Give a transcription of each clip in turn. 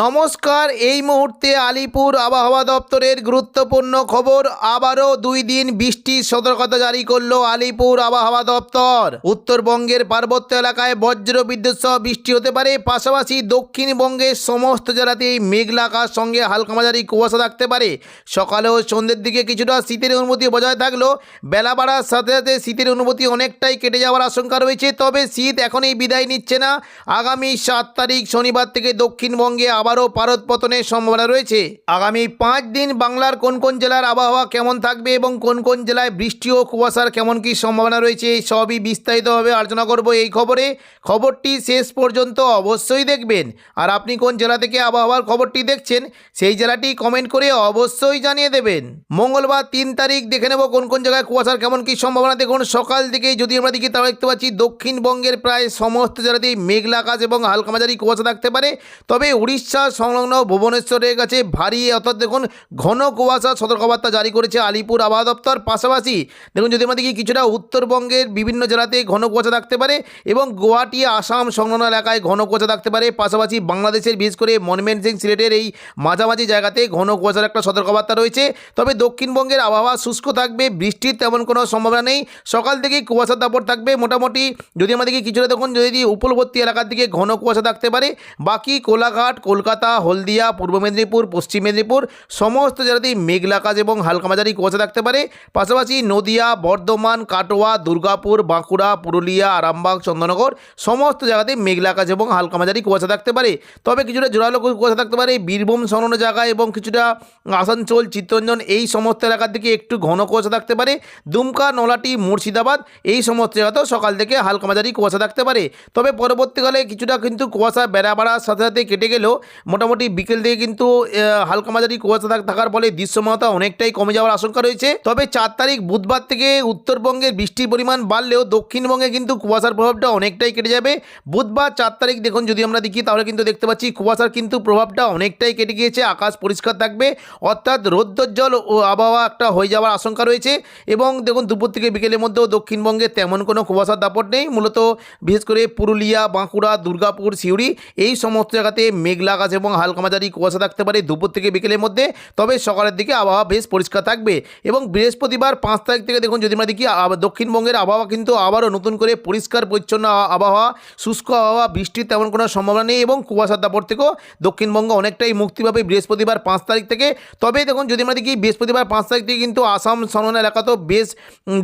নমস্কার, এই মুহূর্তে আলিপুর আবহাওয়া দপ্তরের গুরুত্বপূর্ণ খবর। আবারও দুই দিন বৃষ্টির সতর্কতা জারি করল আলিপুর আবহাওয়া দপ্তর। উত্তরবঙ্গের পার্বত্য এলাকায় বজ্র বিদ্যুৎ সহ বৃষ্টি হতে পারে। পাশাপাশি দক্ষিণবঙ্গের সমস্ত জেলাতেই মেঘলা আকাশ সঙ্গে হালকা মাঝারি কুয়াশা থাকতে পারে। সকালে ও সন্ধ্যের দিকে কিছুটা শীতের অনুভূতি বজায় থাকলেও বেলা বাড়ার সাথে সাথে শীতের অনুভূতি অনেকটাই কেটে যাওয়ার আশঙ্কা রয়েছে। তবে শীত এখনই বিদায় নিচ্ছে না। আগামী সাত তারিখ শনিবার থেকে দক্ষিণবঙ্গে আবারও পারদ পতনের সম্ভাবনা রয়েছে। আগামী পাঁচ দিন বাংলার কোন কোন জেলার আবহাওয়া কেমন থাকবে এবং কোন কোন জেলায় বৃষ্টি ও কুয়াশার কেমন কী সম্ভাবনা রয়েছে, সবই বিস্তারিতভাবে আলোচনা করব এই খবরে। খবরটি শেষ পর্যন্ত অবশ্যই দেখবেন। আর আপনি কোন জেলা থেকে আবহাওয়ার খবরটি দেখছেন, সেই জেলাটি কমেন্ট করে অবশ্যই জানিয়ে দেবেন। মঙ্গলবার তিন তারিখ দেখে নেব কোন কোন জায়গায় কুয়াশার কেমন কী সম্ভাবনা। দেখুন, সকাল থেকেই যদি আমরা দেখি, তাহলে দেখতে পাচ্ছি দক্ষিণবঙ্গের প্রায় সমস্ত জেলাতেই মেঘলা আকাশ এবং হালকা মাঝারি কুয়াশা থাকতে পারে। তবে উড়িষ্যা সংলগ্ন ভুবনেশ্বরের কাছে ভারী, অর্থাৎ দেখুন, ঘন কুয়াশা সতর্কবার্তা জারি করেছে আলিপুর আবহাওয়া দপ্তর পাশাপাশি। দেখুন যদি আমরা দেখি কিছুটা উত্তরবঙ্গের বিভিন্ন জেলাতে ঘন কুয়াশা থাকতে পারে এবং গুয়াহাটি, আসাম সংলগ্ন এলাকায় ঘন কুয়াশা থাকতে পারে। পাশাপাশি বাংলাদেশের, বিশেষ করে মনমেন সিং সিলেটের এই মাঝামাঝি জায়গাতে ঘন কুয়াশার একটা সতর্কবার্তা রয়েছে। তবে দক্ষিণবঙ্গের আবহাওয়া শুষ্ক থাকবে, বৃষ্টির তেমন কোনো সম্ভাবনা নেই। সকাল থেকেই কুয়াশার দাপট থাকবে মোটামুটি। যদি দেখি কিছুটা দেখুন, যদি উপলবর্তী এলাকার দিকে ঘন কুয়াশা থাকতে পারে, বাকি কোলাঘাট কলকাতা, হলদিয়া, পূর্ব মেদিনীপুর, পশ্চিম মেদিনীপুর, সমস্ত জেলাতেই মেঘলা আকাশ এবং হালকা মাঝারি কুয়াশা থাকতে পারে। পাশাপাশি নদিয়া, বর্ধমান, কাটোয়া, দুর্গাপুর, বাঁকুড়া, পুরুলিয়া, আরামবাগ, চন্দ্রনগর, সমস্ত জায়গাতে মেঘলা আকাশ এবং হালকা মাঝারি কুয়াশা থাকতে পারে। তবে কিছুটা জোরালো কুয়াশা থাকতে পারে বীরভূম, সংলগ্ন জায়গায় এবং কিছুটা আসানসোল, চিত্তরঞ্জন, এই সমস্ত এলাকার দিকে একটু ঘন কুয়াশা থাকতে পারে। দুমকা, নলাটি, মুর্শিদাবাদ, এই সমস্ত জায়গাতেও সকাল থেকে হালকা মাঝারি কুয়াশা থাকতে পারে। তবে পরবর্তীকালে কিছুটা কিন্তু কুয়াশা বেড়া বাড়ার সাথে সাথে কেটে গেলেও মোটামুটি বিকেল থেকে কিন্তু হালকা মাঝারি কুয়াশা থাকার ফলে দৃশ্যমানতা অনেকটাই কমে যাওয়ার আশঙ্কা রয়েছে। তবে চার তারিখ বুধবার থেকে উত্তরবঙ্গের বৃষ্টির পরিমাণ বাড়লেও দক্ষিণবঙ্গে কিন্তু কুয়াশার প্রভাবটা অনেকটাই কেটে যাবে। বুধবার চার তারিখ দেখুন, যদি আমরা দেখি, তাহলে কিন্তু দেখতে পাচ্ছি কুয়াশার কিন্তু প্রভাবটা অনেকটাই কেটে গিয়েছে, আকাশ পরিষ্কার থাকবে। অর্থাৎ রৌদ্রোজ্জ্বল ও আবহাওয়া একটা হয়ে যাওয়ার আশঙ্কা রয়েছে এবং দেখুন, দুপুর থেকে বিকেলের মধ্যেও দক্ষিণবঙ্গে তেমন কোনো কুয়াশার দাপট নেই। মূলত বিশেষ করে পুরুলিয়া, বাঁকুড়া, দুর্গাপুর, সিউড়ি এই সমস্ত জায়গাতে মেঘলা আকাশ এবং হালকা মাঝারি কুয়াশা থাকতে পারে দুপুর থেকে বিকেলের মধ্যে। তবে সকালের দিকে আবহাওয়া বেশ পরিষ্কার থাকবে এবং বৃহস্পতিবার পাঁচ তারিখ থেকে দেখুন যদি আমরা দেখি দক্ষিণবঙ্গের আবহাওয়া কিন্তু আবারও নতুন করে পরিষ্কার, পরিচ্ছন্ন আবহাওয়া, শুষ্ক আবহাওয়া, বৃষ্টির তেমন কোনো সম্ভাবনা নেই এবং কুয়াশার দাপট থেকেও দক্ষিণবঙ্গ অনেকটাই মুক্তি পাবে বৃহস্পতিবার পাঁচ তারিখ থেকে। তবে দেখুন যদি আমরা দেখি, বৃহস্পতিবার পাঁচ তারিখ থেকে কিন্তু আসাম সংলগ্ন এলাকাতেও বেশ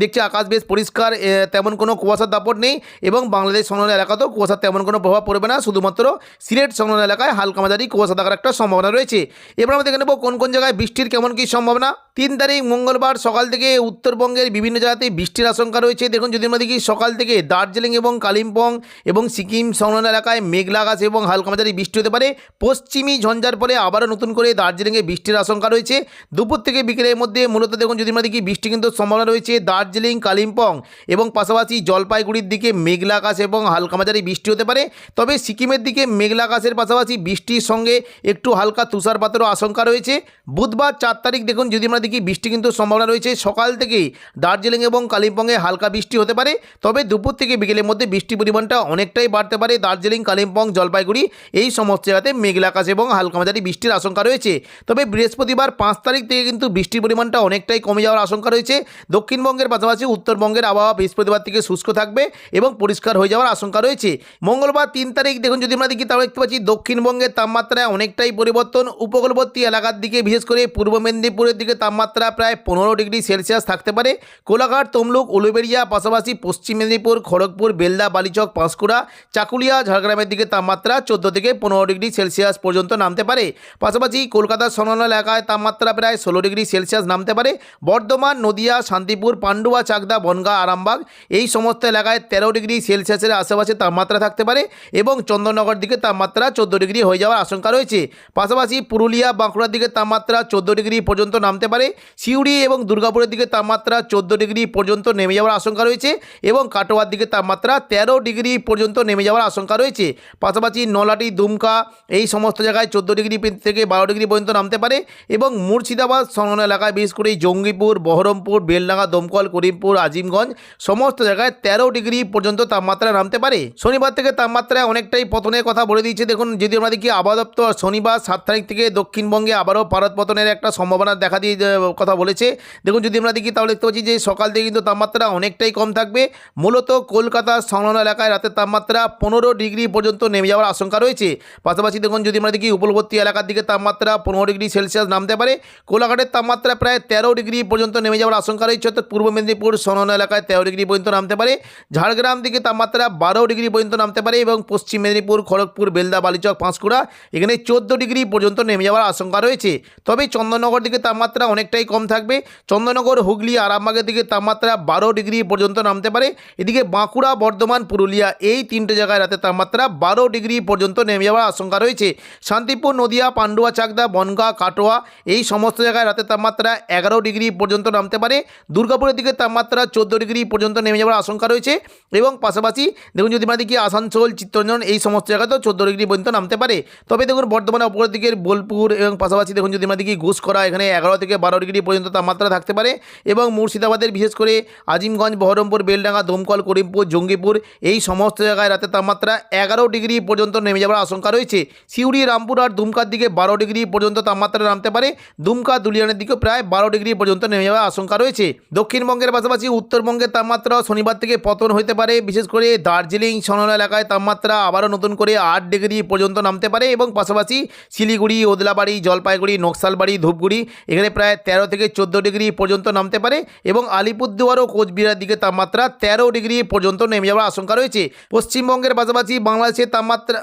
দেখছি আকাশ বেশ পরিষ্কার তেমন কোনো কুয়াশার দাপট নেই এবং বাংলাদেশ সংলগ্ন এলাকাতেও কুয়াশার তেমন কোনো প্রভাব পড়বে না। শুধুমাত্র সিলেট সংলগ্ন এলাকায় হালকা মাঝারি কুয়াশা থাকার একটা সম্ভাবনা রয়েছে। এবার আমরা দেখে নেব কোন কোন জায়গায় বৃষ্টির কেমন কী সম্ভাবনা। তিন তারিখ মঙ্গলবার সকাল থেকে উত্তরবঙ্গের বিভিন্ন জায়গাতে বৃষ্টির আশঙ্কা রয়েছে। দেখুন, যদি আমরা দেখি, সকাল থেকে দার্জিলিং এবং কালিম্পং এবং সিকিম সংলগ্ন এলাকায় মেঘলা আকাশ এবং হালকা মাঝারি বৃষ্টি হতে পারে। পশ্চিমী ঝঞ্ঝার পরে আবারও নতুন করে দার্জিলিংয়ে বৃষ্টির আশঙ্কা রয়েছে। দুপুর থেকে বিকেলের মধ্যে মূলত দেখুন, যদি আমরা দেখি, বৃষ্টি কিন্তু সম্ভাবনা রয়েছে দার্জিলিং, কালিম্পং এবং পাশাপাশি জলপাইগুড়ির দিকে মেঘলা আকাশ এবং হালকা মাঝারি বৃষ্টি হতে পারে। তবে সিকিমের দিকে মেঘলা আকাশের পাশাপাশি বৃষ্টির সঙ্গে একটু হালকা তুষারপাতেরও আশঙ্কা রয়েছে। বুধবার চার তারিখ, দেখুন, যদি আমরা দেখি বৃষ্টি কিন্তু সম্ভাবনা রয়েছে। সকাল থেকেই দার্জিলিং এবং কালিম্পংয়ে হালকা বৃষ্টি হতে পারে। তবে দুপুর থেকে বিকেলের মধ্যে বৃষ্টির পরিমাণটা অনেকটাই বাড়তে পারে। দার্জিলিং, কালিম্পং, জলপাইগুড়ি এই সমস্ত জায়গাতে মেঘলা আকাশ এবং হালকা মাঝারি বৃষ্টির আশঙ্কা রয়েছে। তবে বৃহস্পতিবার পাঁচ তারিখ থেকে কিন্তু বৃষ্টির পরিমাণটা অনেকটাই কমে যাওয়ার আশঙ্কা রয়েছে। দক্ষিণবঙ্গের পাশাপাশি উত্তরবঙ্গের আবহাওয়া বৃহস্পতিবার থেকে শুষ্ক থাকবে এবং পরিষ্কার হয়ে যাওয়ার আশঙ্কা রয়েছে। মঙ্গলবার তিন তারিখ দেখুন যদি আমরা দেখি, তাহলে দেখতে পাচ্ছি দক্ষিণবঙ্গের তাপমাত্রায় অনেকটাই পরিবর্তন। উপকূলবর্তী এলাকার দিকে, বিশেষ করে পূর্ব মেদিনীপুরের দিকে তাপমাত্রা প্রায় পনেরো ডিগ্রি সেলসিয়াস থাকতে পারে। কোলাঘাট, তমলুক উলুবেড়িয়া পাশাপাশি পশ্চিম মেদিনীপুর, খড়গপুর, বেলদা, বালিচক, পাঁশকুড়া, চাকুলিয়া, ঝাড়গ্রামের দিকে তাপমাত্রা চোদ্দ থেকে পনেরো ডিগ্রি সেলসিয়াস পর্যন্ত নামতে পারে। পাশাপাশি কলকাতার সংলগ্ন এলাকায় তাপমাত্রা প্রায় ষোলো ডিগ্রি সেলসিয়াস নামতে পারে। বর্ধমান, নদিয়া, শান্তিপুর, পান্ডুয়া, চাকদা, বনগাঁ, আরামবাগ এই সমস্ত এলাকায় তেরো ডিগ্রি সেলসিয়াসের আশেপাশে তাপমাত্রা থাকতে পারে এবং চন্দননগর দিকে তাপমাত্রা চোদ্দ ডিগ্রি হয়ে যাওয়ার আশঙ্কা রয়েছে। পাশাপাশি পুরুলিয়া, বাঁকুড়ার দিকে তাপমাত্রা চোদ্দ ডিগ্রি পর্যন্ত নামতে পারে। পারে সিউড়ি এবং দুর্গাপুরের দিকে তাপমাত্রা চোদ্দ ডিগ্রি পর্যন্ত নেমে যাওয়ার আশঙ্কা রয়েছে এবং কাটোয়ার দিকে তাপমাত্রা তেরো ডিগ্রি পর্যন্ত নেমে যাওয়ার আশঙ্কা রয়েছে। পাশাপাশি নলাটি দুমকা এই সমস্ত জায়গায় চোদ্দ ডিগ্রি থেকে বারো ডিগ্রি পর্যন্ত নামতে পারে এবং মুর্শিদাবাদ সংলগ্ন এলাকায় বিশেষ করে জঙ্গিপুর, বহরমপুর, বেলডাঙ্গা, দমকল, করিমপুর, আজিমগঞ্জ সমস্ত জায়গায় তেরো ডিগ্রি পর্যন্ত তাপমাত্রা নামতে পারে। শনিবার থেকে তাপমাত্রায় অনেকটাই পতনের কথা বলে দিয়েছে। দেখুন, যদি আমরা দেখি আবহাওয়া দপ্তর, শনিবার সাত তারিখ থেকে দক্ষিণবঙ্গে আবারও পারদ পতনের একটা সম্ভাবনা দেখা দিয়ে কথা বলেছে। দেখুন, যদি আমরা দেখি, তাহলে দেখতে পাচ্ছি যে সকাল থেকে কিন্তু তাপমাত্রা অনেকটাই কম থাকবে। মূলত কলকাতার সংলগ্ন এলাকায় রাতের তাপমাত্রা পনেরো ডিগ্রি পর্যন্ত নেমে যাওয়ার আশঙ্কা রয়েছে। পাশাপাশি দেখুন, যদি আমরা দেখি, উপকূলবর্তী এলাকার দিকে তাপমাত্রা পনেরো ডিগ্রি সেলসিয়াস নামতে পারে। কোলাঘাটের তাপমাত্রা প্রায় তেরো ডিগ্রি পর্যন্ত নেমে যাওয়ার আশঙ্কা রয়েছে। অর্থাৎ পূর্ব মেদিনীপুর সংলগ্ন এলাকায় তেরো ডিগ্রি পর্যন্ত নামতে পারে। ঝাড়গ্রাম দিকে তাপমাত্রা বারো ডিগ্রি পর্যন্ত নামতে পারে এবং পশ্চিম মেদিনীপুর, খড়গপুর, বেলদা, বালিচক, পাঁশকুড়া এখানে চোদ্দ ডিগ্রি পর্যন্ত নেমে যাওয়ার আশঙ্কা রয়েছে। তবে চন্দননগর দিকে তাপমাত্রা অনেকটাই কম থাকবে। চন্দননগর, হুগলি আরামবাগের দিকে তাপমাত্রা বারো ডিগ্রি পর্যন্ত নামতে পারে। এদিকে বাঁকুড়া, বর্ধমান, পুরুলিয়া এই তিনটে জায়গায় রাতে তাপমাত্রা বারো ডিগ্রি পর্যন্ত নেমে যাওয়ার আশঙ্কা রয়েছে। শান্তিপুর, নদিয়া, পান্ডুয়া, চাকদা, বনগাঁ, কাটোয়া এই সমস্ত জায়গায় রাতে তাপমাত্রা এগারো ডিগ্রি পর্যন্ত নামতে পারে। দুর্গাপুরের দিকে তাপমাত্রা চোদ্দ ডিগ্রি পর্যন্ত নেমে যাওয়ার আশঙ্কা রয়েছে এবং পাশাপাশি দেখুন যদি দেখি আসানসোল, চিত্তরঞ্জন এই সমস্ত জায়গাতেও চোদ্দ ডিগ্রি পর্যন্ত নামতে পারে। তবে দেখুন বর্ধমানে অপরের দিকের বোলপুর এবং পাশাপাশি দেখুন যদি আমরা দেখি ঘুষকরা এখানে এগারো থেকে বারো ডিগ্রি পর্যন্ত তাপমাত্রা থাকতে পারে এবং মুর্শিদাবাদের, বিশেষ করে আজিমগঞ্জ, বহরমপুর, বেলডাঙ্গা, দমকল, করিমপুর, জঙ্গিপুর, এই সমস্ত জায়গায় রাতে তাপমাত্রা এগারো ডিগ্রি পর্যন্ত নেমে যাওয়ার আশঙ্কা রয়েছে। সিউড়ি, রামপুর আর দুমকার দিকে বারো ডিগ্রি পর্যন্ত তাপমাত্রা নামতে পারে। দুমকা, দুলিয়ানের দিকে প্রায় বারো ডিগ্রি পর্যন্ত নেমে যাওয়ার আশঙ্কা রয়েছে। দক্ষিণবঙ্গের পাশাপাশি উত্তরবঙ্গের তাপমাত্রা শনিবার থেকে পতন হতে পারে। বিশেষ করে দার্জিলিং সনল এলাকায় তাপমাত্রা আবারও নতুন করে আট ডিগ্রি পর্যন্ত নামতে পারে এবং পাশাপাশি শিলিগুড়ি, ওদলাবাড়ি, জলপাইগুড়ি, নকশালবাড়ি, ধূপগুড়ি, এখানে প্রায় তেরো থেকে চোদ্দ ডিগ্রি পর্যন্ত নামতে পারে এবং আলিপুরদুয়ার ও কোচবিহারের দিকে তাপমাত্রা তেরো ডিগ্রি পর্যন্ত নেমে যাওয়ার আশঙ্কা রয়েছে। পশ্চিমবঙ্গের পাশাপাশি বাংলাদেশের তাপমাত্রা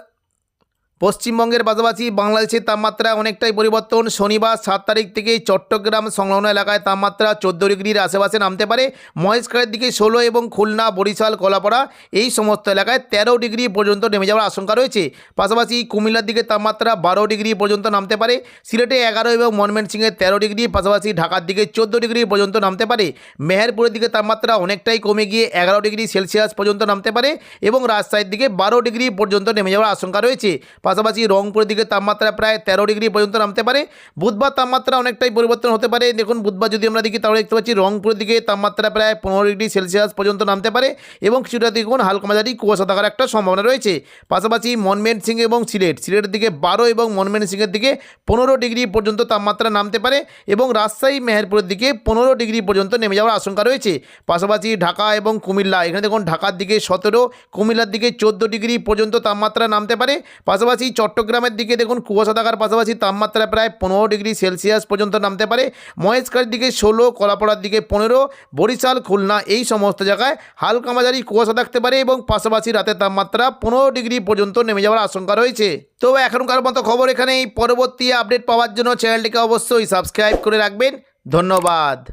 পশ্চিমবঙ্গের পাশাপাশি বাংলাদেশের তাপমাত্রা অনেকটাই পরিবর্তন। শনিবার সাত তারিখ থেকে চট্টগ্রাম সংলগ্ন এলাকায় তাপমাত্রা চোদ্দ ডিগ্রির আশেপাশে নামতে পারে। মহেশখালের দিকে ষোলো এবং খুলনা, বরিশাল, কলাপাড়া এই সমস্ত এলাকায় তেরো ডিগ্রি পর্যন্ত নেমে যাওয়ার আশঙ্কা রয়েছে। পাশাপাশি কুমিল্লার দিকে তাপমাত্রা বারো ডিগ্রি পর্যন্ত নামতে পারে। সিলেটে এগারো এবং ময়মনসিংহে তেরো ডিগ্রি, পাশাপাশি ঢাকার দিকে চোদ্দ ডিগ্রি পর্যন্ত নামতে পারে। মেহেরপুরের দিকে তাপমাত্রা অনেকটাই কমে গিয়ে এগারো ডিগ্রি সেলসিয়াস পর্যন্ত নামতে পারে এবং রাজশাহীর দিকে বারো ডিগ্রি পর্যন্ত নেমে যাওয়ার আশঙ্কা রয়েছে। পাশাপাশি রংপুরের দিকে তাপমাত্রা প্রায় তেরো ডিগ্রি পর্যন্ত নামতে পারে। বুধবার তাপমাত্রা অনেকটাই পরিবর্তন হতে পারে। দেখুন, বুধবার যদি আমরা দেখি, তাহলে দেখতে পাচ্ছি রংপুরের দিকে তাপমাত্রা প্রায় পনেরো ডিগ্রি সেলসিয়াস পর্যন্ত নামতে পারে এবং কিছুটা দেখুন, হালকা মাঝারি কুয়াশা থাকার একটা সম্ভাবনা রয়েছে। পাশাপাশি মনমেন সিং এবং সিলেট, সিলেটের দিকে বারো এবং মনমেন সিংয়ের দিকে পনেরো ডিগ্রি পর্যন্ত তাপমাত্রা নামতে পারে এবং রাজশাহী, মেহেরপুরের দিকে পনেরো ডিগ্রি পর্যন্ত নেমে যাওয়ার আশঙ্কা রয়েছে। পাশাপাশি ঢাকা এবং কুমিল্লা, এখানে দেখুন, ঢাকার দিকে সতেরো, কুমিল্লার দিকে চোদ্দ ডিগ্রি পর্যন্ত তাপমাত্রা নামতে পারে। পাশাপাশি চট্টগ্রামের দিকে দেখুন, কুয়াশা থাকার পাশাপাশি তাপমাত্রা প্রায় পনেরো ডিগ্রি সেলসিয়াস পর্যন্ত নামতে পারে। মহেশখালীর দিকে ষোলো, কলাপাড়ার দিকে পনেরো, বরিশাল, খুলনা এই সমস্ত জায়গায় হালকা মাঝারি কুয়াশা থাকতে পারে এবং পাশাপাশি রাতের তাপমাত্রা পনেরো ডিগ্রি পর্যন্ত নেমে যাওয়ার আশঙ্কা রয়েছে। তো এখনকার মতো খবর এখানেই। পরবর্তী আপডেট পাওয়ার জন্য চ্যানেলটিকে অবশ্যই সাবস্ক্রাইব করে রাখবেন। ধন্যবাদ।